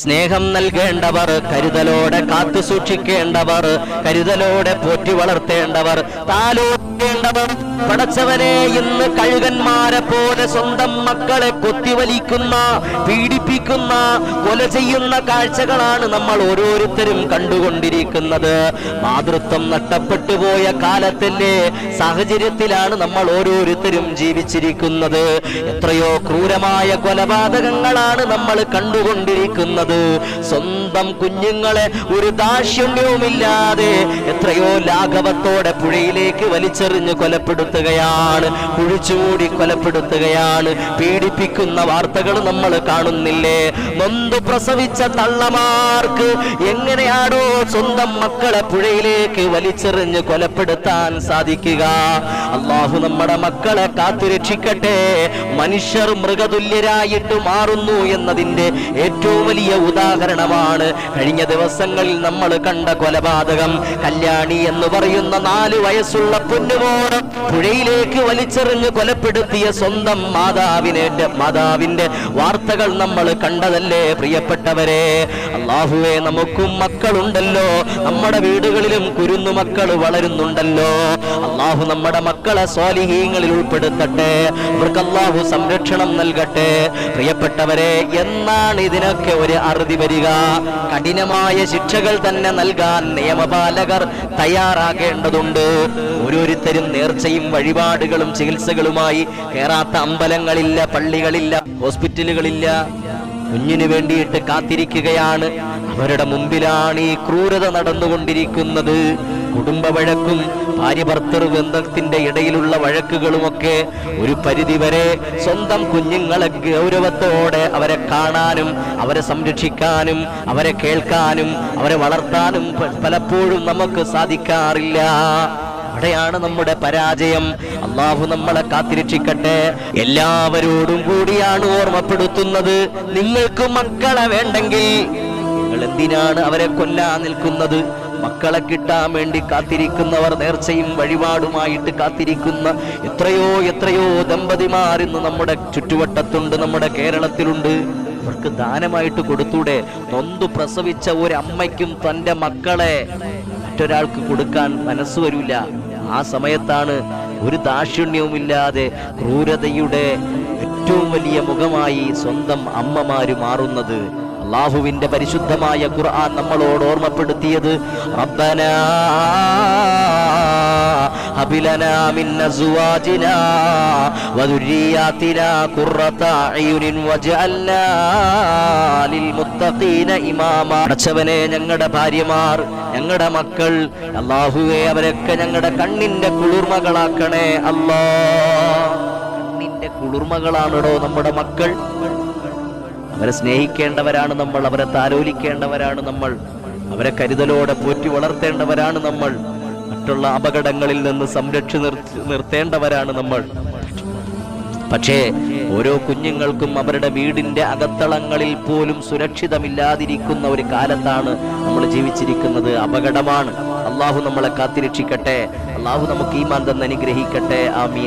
സ്നേഹം നൽകേണ്ടവർ കരുതലോടെ കാത്തു സൂക്ഷിക്കേണ്ടവർ കരുതലോടെ പോറ്റി വളർത്തേണ്ടവർ താലോക്കേണ്ടവർ. പടച്ചവനെ ഇന്ന് കഴുകന്മാരെ പോലെ സ്വന്തം മക്കളെ കൊത്തിവലിക്കുന്ന പീഡിപ്പിക്കുന്ന കൊല ചെയ്യുന്ന കാഴ്ചകളാണ് നമ്മൾ ഓരോരുത്തരും കണ്ടുകൊണ്ടിരിക്കുന്നത്. മാതൃത്വം നഷ്ടപ്പെട്ടു പോയ കാലത്തിന്റെ സാഹചര്യത്തിലാണ് നമ്മൾ ഓരോരുത്തരും ജീവിച്ചിരിക്കുന്നത്. എത്രയോ ക്രൂരമായ കൊലപാതകങ്ങളാണ് നമ്മൾ കണ്ടുകൊണ്ടിരിക്കുന്നത്. സ്വന്തം കുഞ്ഞുങ്ങളെ ഒരു ദാക്ഷിണ്യവുമില്ലാതെ എത്രയോ ലാഘവത്തോടെ പുഴയിലേക്ക് വലിച്ചെറിഞ്ഞ് കൊലപ്പെടുത്തുകയാണ്. കുഴിച്ചുമൂടി കൊലപ്പെടുത്തുകയാണ്. പീഡിപ്പിക്കുന്ന വാർത്തകൾ നമ്മൾ കാണുന്നില്ലേ? നൊന്ത് പ്രസവിച്ച തള്ളമാർക്ക് എങ്ങനെയാണോ സ്വന്തം മക്കളെ പുഴയിലേക്ക് വലിച്ചെറിഞ്ഞ് കൊലപ്പെടുത്താൻ സാധിക്കുക. അള്ളാഹു നമ്മുടെ മക്കളെ കാത്തുരക്ഷിക്കട്ടെ. മനുഷ്യർ മൃഗതുല്യരായിട്ട് മാറുന്നു എന്നതിന്റെ ഏറ്റവും വലിയ ഉദാഹരണമാണ് കഴിഞ്ഞ ദിവസങ്ങളിൽ നമ്മൾ കണ്ട കൊലപാതകം. കല്യാണി എന്ന് പറയുന്ന നാല് വയസ്സുള്ള പൊന്നുമോട് പുഴയിലേക്ക് വലിച്ചെറിഞ്ഞ് കൊലപ്പെടുത്തിയ സ്വന്തം മാതാവിനെ മാതാവിന്റെ വാർത്തകൾ നമ്മൾ കണ്ടതല്ലേ പ്രിയപ്പെട്ടവരെ? അള്ളാഹുവെ നമുക്കും മക്കളുണ്ടല്ലോ. നമ്മുടെ വീടുകളിലും കുരുന്നു മക്കൾ വളരുന്നുണ്ടല്ലോ. അള്ളാഹു നമ്മുടെ മക്കളെ സ്വാലിഹീങ്ങളിൽ ഉൾപ്പെടുത്തട്ടെ. അവർക്ക് അള്ളാഹു സംരക്ഷണം നൽകട്ടെ. പ്രിയപ്പെട്ടവരെ എന്നാണ് ഇതിനൊക്കെ ഒരു അറുതി വരിക. കഠിനമായ ശിക്ഷകൾ തന്നെ നൽകാൻ നിയമപാലകർ തയ്യാറാകേണ്ടതുണ്ട്. ഓരോരുത്തരും നേർച്ചയും വഴിപാടുകളും ചികിത്സകളുമായി കേറാത്ത അമ്പലങ്ങളില്ല പള്ളികളില്ല ഹോസ്പിറ്റലുകളില്ല. കുഞ്ഞിനു വേണ്ടിയിട്ട് കാത്തിരിക്കുകയാണ്. അവരുടെ മുമ്പിലാണ് ഈ ക്രൂരത നടന്നുകൊണ്ടിരിക്കുന്നത്. കുടുംബ വഴക്കും ഭാര്യ ഭർത്തൃ ബന്ധത്തിന്റെ ഇടയിലുള്ള വഴക്കുകളുമൊക്കെ ഒരു പരിധിവരെ സ്വന്തം കുഞ്ഞുങ്ങളെ ഗൗരവത്തോടെ അവരെ കാണാനും അവരെ സംരക്ഷിക്കാനും അവരെ കേൾക്കാനും അവരെ വളർത്താനും പലപ്പോഴും നമുക്ക് സാധിക്കാറില്ല. അവിടെയാണ് നമ്മുടെ പരാജയം. അള്ളാഹു നമ്മളെ കാത്തിരക്ഷിക്കട്ടെ. എല്ലാവരോടും കൂടിയാണ് ഓർമ്മപ്പെടുത്തുന്നത്. നിങ്ങൾക്ക് മക്കളെ വേണ്ടെങ്കിൽ നിങ്ങൾ എന്തിനാണ് അവരെ കൊല്ലാൻ നിൽക്കുന്നത്? മക്കളെ കിട്ടാൻ വേണ്ടി കാത്തിരിക്കുന്നവർ നേർച്ചയും വഴിപാടുമായിട്ട് കാത്തിരിക്കുന്ന എത്രയോ എത്രയോ ദമ്പതിമാർ ഇന്ന് നമ്മുടെ ചുറ്റുവട്ടത്തുണ്ട് നമ്മുടെ കേരളത്തിലുണ്ട്. അവർക്ക് ദാനമായിട്ട് കൊടുത്തൂടെ? നൊന്തു പ്രസവിച്ച ഒരമ്മയ്ക്കും തന്റെ മക്കളെ മറ്റൊരാൾക്ക് കൊടുക്കാൻ മനസ്സ് വരില്ല ആ സമയത്താണ് ഒരു ദാക്ഷിണ്യവുമില്ലാതെ ക്രൂരതയുടെ ഏറ്റവും വലിയ മുഖമായി സ്വന്തം അമ്മമാര് മാറുന്നത്. അള്ളാഹുവിന്റെ പരിശുദ്ധമായ ഖുർആൻ നമ്മളോട് ഓർമ്മപ്പെടുത്തിയത് അടച്ചവനെ ഞങ്ങളുടെ ഭാര്യമാർ ഞങ്ങളുടെ മക്കൾ അള്ളാഹുവെ അവരൊക്കെ ഞങ്ങളുടെ കണ്ണിന്റെ കുളിർമകളാക്കണേ അല്ലാ. കണ്ണിന്റെ കുളിർമകളാണോ നമ്മുടെ മക്കൾ. അവരെ സ്നേഹിക്കേണ്ടവരാണ് നമ്മൾ അവരെ താലോലിക്കേണ്ടവരാണ് നമ്മൾ അവരെ കരുതലോടെ പോറ്റി വളർത്തേണ്ടവരാണ് നമ്മൾ മറ്റുള്ള അപകടങ്ങളിൽ നിന്ന് സംരക്ഷി നിർത്തി നിർത്തേണ്ടവരാണ് നമ്മൾ. പക്ഷേ ഓരോ കുഞ്ഞുങ്ങൾക്കും അവരുടെ വീടിന്റെ അകത്തളങ്ങളിൽ പോലും സുരക്ഷിതമില്ലാതിരിക്കുന്ന ഒരു കാലത്താണ് നമ്മൾ ജീവിച്ചിരിക്കുന്നത്. അപകടമാണ്. അള്ളാഹു നമ്മളെ കാത്തിരക്ഷിക്കട്ടെ. അള്ളാഹു നമുക്ക് ഈ മാന്തം അനുഗ്രഹിക്കട്ടെ. ആമീൻ.